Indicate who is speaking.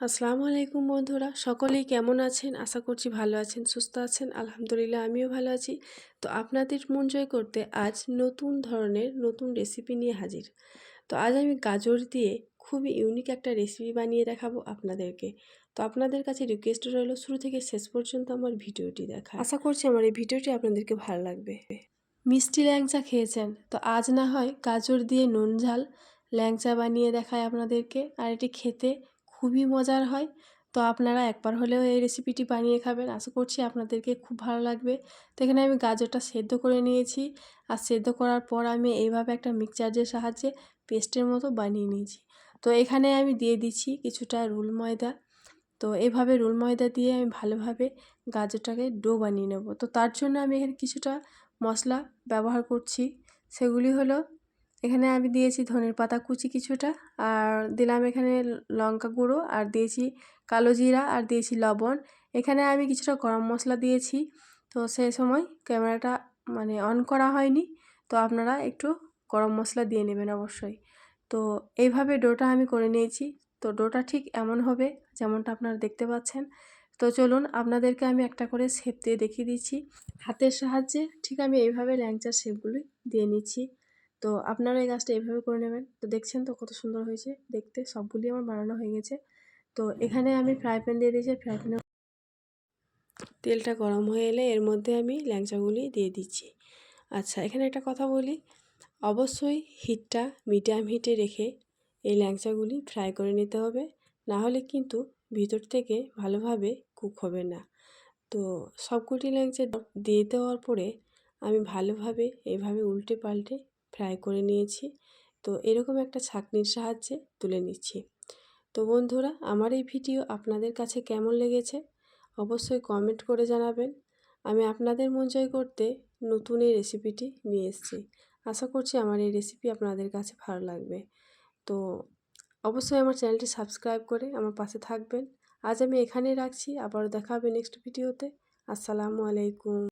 Speaker 1: আসসালামু আলাইকুম বন্ধুরা সকলেই কেমন আছেন? আশা করছি ভালো আছেন সুস্থ আছেন আলহামদুলিল্লাহ আমিও ভালো আছি। তো আপনাদের মন জয় করতে আজ নতুন ধরনের নতুন রেসিপি নিয়ে হাজির। তো আজ আমি গাজর দিয়ে খুবই ইউনিক একটা রেসিপি বানিয়ে দেখাবো আপনাদেরকে। তো আপনাদের কাছে রিকোয়েস্ট রইল শুরু থেকে শেষ পর্যন্ত আমার ভিডিওটি দেখা আশা করছি আমার এই ভিডিওটি আপনাদেরকে ভালো লাগবে। মিষ্টি ল্যাংচা খেয়েছেন তো আজ না হয় গাজর দিয়ে নুন ঝাল ল্যাংচা বানিয়ে দেখায় আপনাদেরকে আর এটি খেতে খুবই মজার হয়। তো আপনারা একবার হলেও এই রেসিপিটি বানিয়ে খাবেন। আশা করছি আপনাদেরকে খুব ভালো লাগবে। তো এখানে আমি গাজরটা সেদ্ধ করে নিয়েছি। আর সেদ্ধ করার পর আমি এইভাবে একটা মিক্সচারের সাহায্যে পেস্টের মতো বানিয়ে নিয়েছি। তো এখানে আমি দিয়ে দিচ্ছি কিছুটা রুল ময়দা। তো এভাবে রুল ময়দা দিয়ে আমি ভালোভাবে গাজরটাকে ডো বানিয়ে নেব। তো তার জন্য আমি এখানে কিছুটা মশলা ব্যবহার করছি। সেগুলি হলো এখানে আমি দিয়েছি ধনের পাতা কুচি কিছুটা, আর দিলাম এখানে লঙ্কা গুঁড়ো, আর দিয়েছি কালো জিরা, আর দিয়েছি লবণ। এখানে আমি কিছুটা গরম মশলা দিয়েছি, তো সেই সময় ক্যামেরাটা মানে অন করা হয়নি, তো আপনারা একটু গরম মশলা দিয়ে নেবেন অবশ্যই। তো এইভাবে ডোটা আমি করে নিয়েছি, তো ডোটা ঠিক এমন হবে যেমনটা আপনারা দেখতে পাচ্ছেন। তো চলুন আপনাদেরকে আমি একটা করে শেপ দিয়ে দেখিয়ে দিচ্ছি। হাতের সাহায্যে ঠিক আমি এইভাবে ল্যাংচার শেপগুলি দিয়ে নিচ্ছি। তো আপনারা এই গাছটা এভাবে করে নেবেন। তো দেখছেন তো কত সুন্দর হয়েছে। দেখতে সবগুলি আমার বানানো হয়ে গেছে। তো এখানে আমি ফ্রাই প্যান দিয়ে দিয়েছি। ফ্রাই প্যানে তেলটা গরম হয়ে এলে এর মধ্যে আমি ল্যাংচাগুলি দিয়ে দিচ্ছি। আচ্ছা এখানে একটা কথা বলি। অবশ্যই হিটটা মিডিয়াম হিটে রেখে এই ল্যাংচাগুলি ফ্রাই করে নিতে হবে। না হলে কিন্তু ভিতর থেকে ভালোভাবে কুক হবে না। তো সবকটি ল্যাংচা দিয়ে দেওয়ার পরে আমি ভালোভাবে এভাবে উল্টে পাল্টে ফ্রাই করে নিয়েছি। তো এরকম একটা ছাঁকনির সাহায্যে তুলে নিচ্ছি। তো বন্ধুরা, আমার এই ভিডিও আপনাদের কাছে কেমন লেগেছে অবশ্যই কমেন্ট করে জানাবেন। আমি আপনাদের মন জয় করতে নতুন এই রেসিপিটি নিয়ে এসেছি। আশা করছি আমার এই রেসিপি আপনাদের কাছে ভালো লাগবে। তো অবশ্যই আমার চ্যানেলটি সাবস্ক্রাইব করে আমার পাশে থাকবেন। আজ আমি এখানেই রাখছি। আবার দেখা হবে নেক্সট ভিডিওতে আসসালামু আলাইকুম।